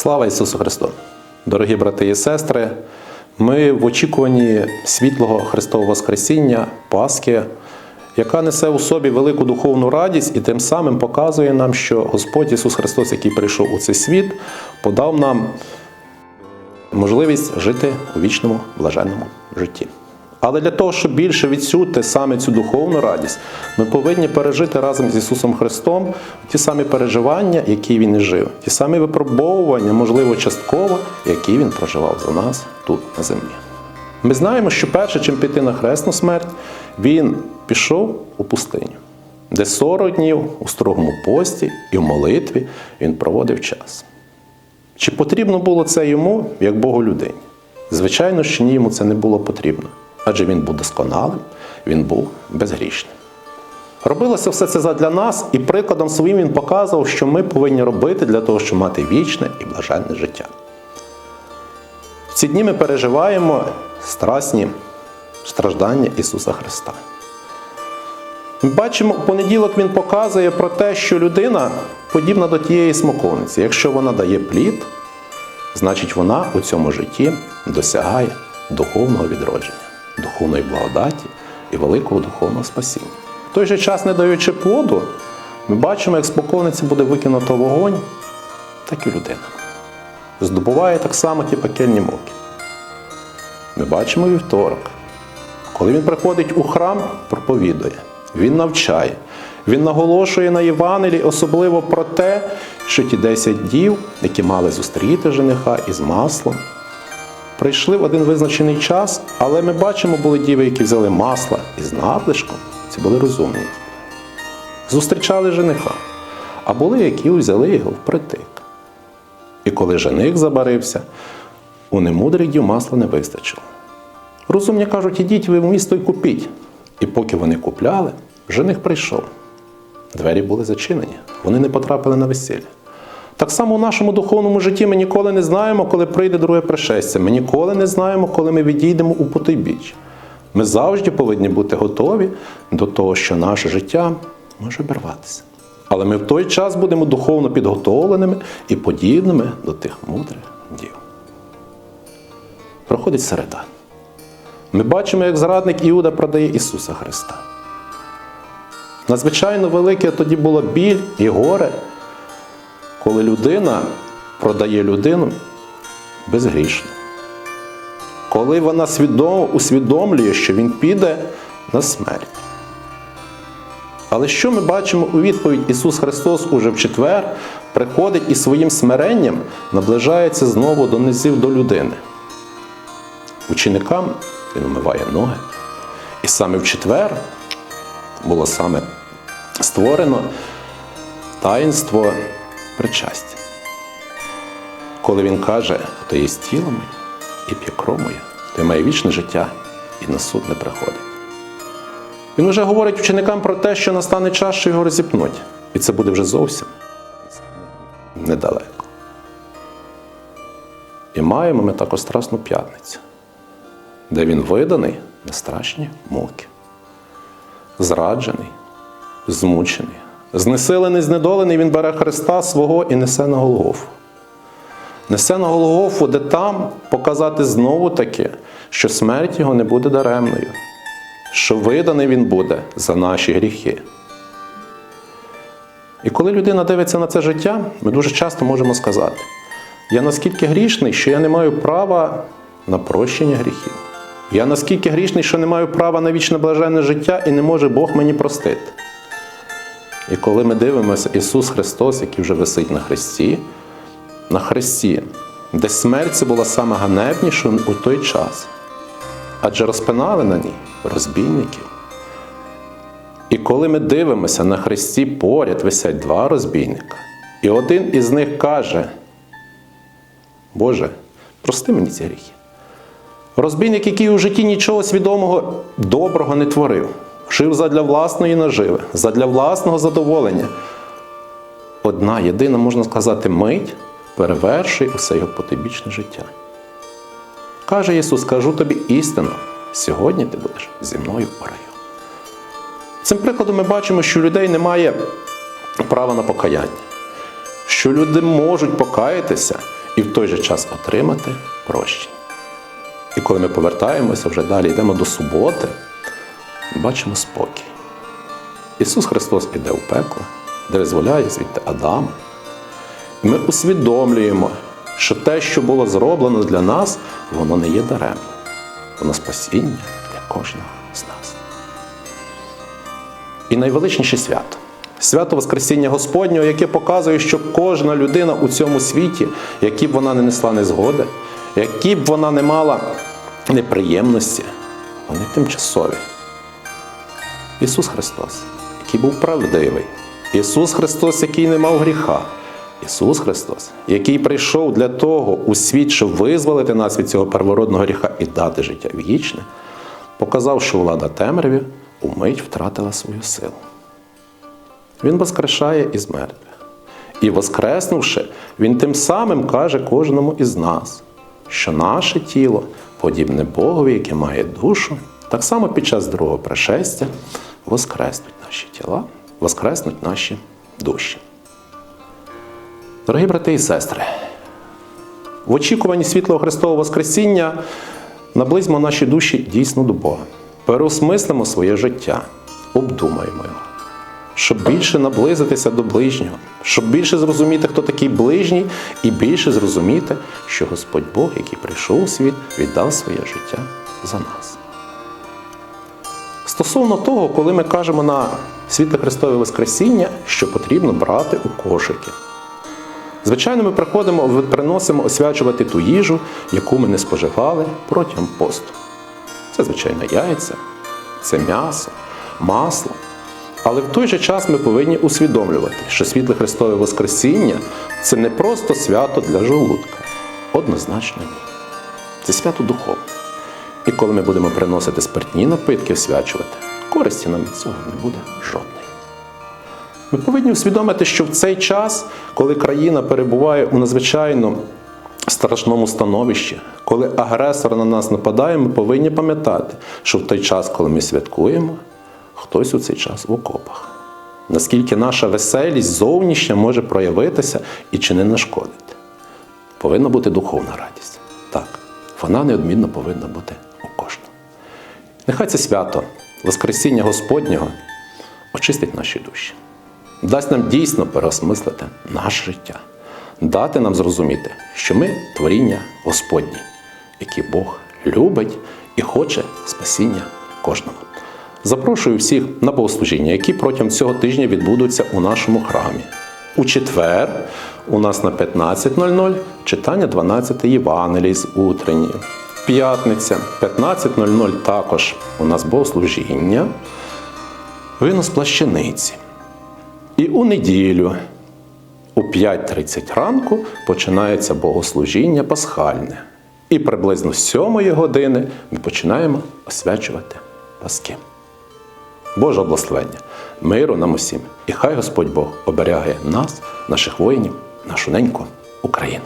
Слава Ісусу Христу! Дорогі брати і сестри! Ми в очікуванні світлого Христового Воскресіння, Пасхи, яка несе у собі велику духовну радість і тим самим показує нам, що Господь Ісус Христос, який прийшов у цей світ, подав нам можливість жити у вічному блаженному житті. Але для того, щоб більше відчути саме цю духовну радість, ми повинні пережити разом з Ісусом Христом ті самі переживання, які Він і жив, ті самі випробовування, можливо, частково, які Він проживав за нас тут на землі. Ми знаємо, що перше, чим піти на хресну смерть, Він пішов у пустиню, де 40 днів у строгому пості і в молитві він проводив час. Чи потрібно було це йому, як Богу людині? Звичайно, що ні, йому це не було потрібно, адже він був досконалим, він був безгрішним. Робилося все це задля нас, і прикладом своїм він показував, що ми повинні робити для того, щоб мати вічне і блаженне життя. В ці дні ми переживаємо страсні страждання Ісуса Христа. Ми бачимо, у понеділок він показує про те, що людина подібна до тієї смоковниці. Якщо вона дає плід, значить вона у цьому житті досягає духовного відродження, духовної благодаті і великого духовного спасіння. В той же час, не даючи плоду, ми бачимо, як смоковниця буде викинуто вогонь, так і людина. Здобуває так само ті пекельні муки. Ми бачимо вівторок. Коли він приходить у храм, проповідує, він навчає, він наголошує на Євангелії, особливо про те, що ті 10 дів, які мали зустріти жениха із маслом, прийшли в один визначений час, але ми бачимо, були діви, які взяли масло із надлишком, це були розумні. Зустрічали жениха, а були, які взяли його впритик. І коли жених забарився, у немудрих дів масла не вистачило. Розумні кажуть, ідіть ви в місто і купіть. І поки вони купляли, жених прийшов. Двері були зачинені, вони не потрапили на весілля. Так само у нашому духовному житті ми ніколи не знаємо, коли прийде друге пришестя. Ми ніколи не знаємо, коли ми відійдемо у потойбіч. Ми завжди повинні бути готові до того, що наше життя може обірватися. Але ми в той час будемо духовно підготовленими і подібними до тих мудрих дів. Проходить середа. Ми бачимо, як зрадник Іуда продає Ісуса Христа. Надзвичайно велике тоді було біль і горе, коли людина продає людину безгрішно. Коли вона свідомо усвідомлює, що він піде на смерть. Але що ми бачимо у відповідь Ісус Христос уже в четвер приходить і своїм смиренням наближається знову до низів до людини. Ученикам він умиває ноги. І саме в четвер було саме створено таїнство причастя. Коли він каже, хто є тіло моє і п'є кров моє, той має вічне життя і на суд не приходить. Він вже говорить ученикам про те, що настане час, що його розіпнуть. І це буде вже зовсім недалеко. І маємо ми також Страсну п'ятницю, де він виданий на страшні муки, зраджений, змучений, знесилений, знедолений, він бере Христа свого і несе на Голгофу. Несе на Голгофу, де там показати знову таки, що смерть його не буде даремною, що виданий він буде за наші гріхи. І коли людина дивиться на це життя, ми дуже часто можемо сказати: я наскільки грішний, що я не маю права на прощення гріхів. Я наскільки грішний, що не маю права на вічне блаженне життя і не може Бог мені простити. І коли ми дивимося Ісус Христос, який вже висить на Христі, на Христі, де смерть була саме ганебнішою у той час, адже розпинали на ній розбійників. І коли ми дивимося на Христі поряд висять два розбійника, і один із них каже: Боже, прости мені ці гріхи. Розбійник, який у житті нічого свідомого доброго не творив, жив задля власної наживи, задля власного задоволення. Одна єдина, можна сказати, мить перевершує усе його потибічне життя. Каже Ісус, кажу тобі істину, сьогодні ти будеш зі мною в раю. Цим прикладом ми бачимо, що у людей немає права на покаяння, що люди можуть покаятися і в той же час отримати прощення. І коли ми повертаємося вже далі, йдемо до суботи, бачимо спокій. Ісус Христос іде у пекло, де визволяє звідти Адама. І ми усвідомлюємо, що те, що було зроблено для нас, воно не є даремно. Воно спасіння для кожного з нас. І найвеличніше свято свято Воскресіння Господнього, яке показує, що кожна людина у цьому світі, які б вона не несла незгоди, які б вона не мала неприємності, вони тимчасові. Ісус Христос, який був правдивий, Ісус Христос, який не мав гріха, Ісус Христос, який прийшов для того у світ, щоб визволити нас від цього первородного гріха і дати життя вічне, показав, що влада темряві умить втратила свою силу. Він воскрешає із мертвих. І воскреснувши, Він тим самим каже кожному із нас, що наше тіло, подібне Богові, яке має душу, так само під час другого пришестя воскреснуть наші тіла, воскреснуть наші душі. Дорогі брати і сестри, в очікуванні світлого Христового Воскресіння наблизьмо наші душі дійсно до Бога, переосмислимо своє життя, обдумаємо його щоб більше наблизитися до ближнього, щоб більше зрозуміти, хто такий ближній, і більше зрозуміти, що Господь Бог, який прийшов у світ, віддав своє життя за нас. Стосовно того, коли ми кажемо на світле Христове Воскресіння, що потрібно брати у кошики. Звичайно, ми приходимо, приносимо освячувати ту їжу, яку ми не споживали протягом посту. Це, звичайно, яйця, це м'ясо, масло. Але в той же час ми повинні усвідомлювати, що світле Христове Воскресіння це не просто свято для желудка. Однозначно ні. Це свято духовне. І коли ми будемо приносити спиртні напитки освячувати, користі нам від цього не буде жодної. Ми повинні усвідомити, що в цей час, коли країна перебуває у надзвичайно страшному становищі, коли агресор на нас нападає, ми повинні пам'ятати, що в той час, коли ми святкуємо, хтось у цей час в окопах. Наскільки наша веселість зовнішня може проявитися і чи не нашкодити. Повинна бути духовна радість. Так, вона неодмінно повинна бути. Нехай це свято, Воскресіння Господнього очистить наші душі, дасть нам дійсно переосмислити наше життя, дати нам зрозуміти, що ми творіння Господні, які Бог любить і хоче спасіння кожного. Запрошую всіх на богослужіння, які протягом цього тижня відбудуться у нашому храмі. У четвер у нас на 15.00 читання 12 Євангелій з утренні. П'ятниця 15.00 також у нас богослужіння. Винос плащаниці. І у неділю у 5.30 ранку починається богослужіння пасхальне. І приблизно з 7 години ми починаємо освячувати паски. Боже благословення, миру нам усім, і хай Господь Бог оберігає нас, наших воїнів, нашу неньку Україну.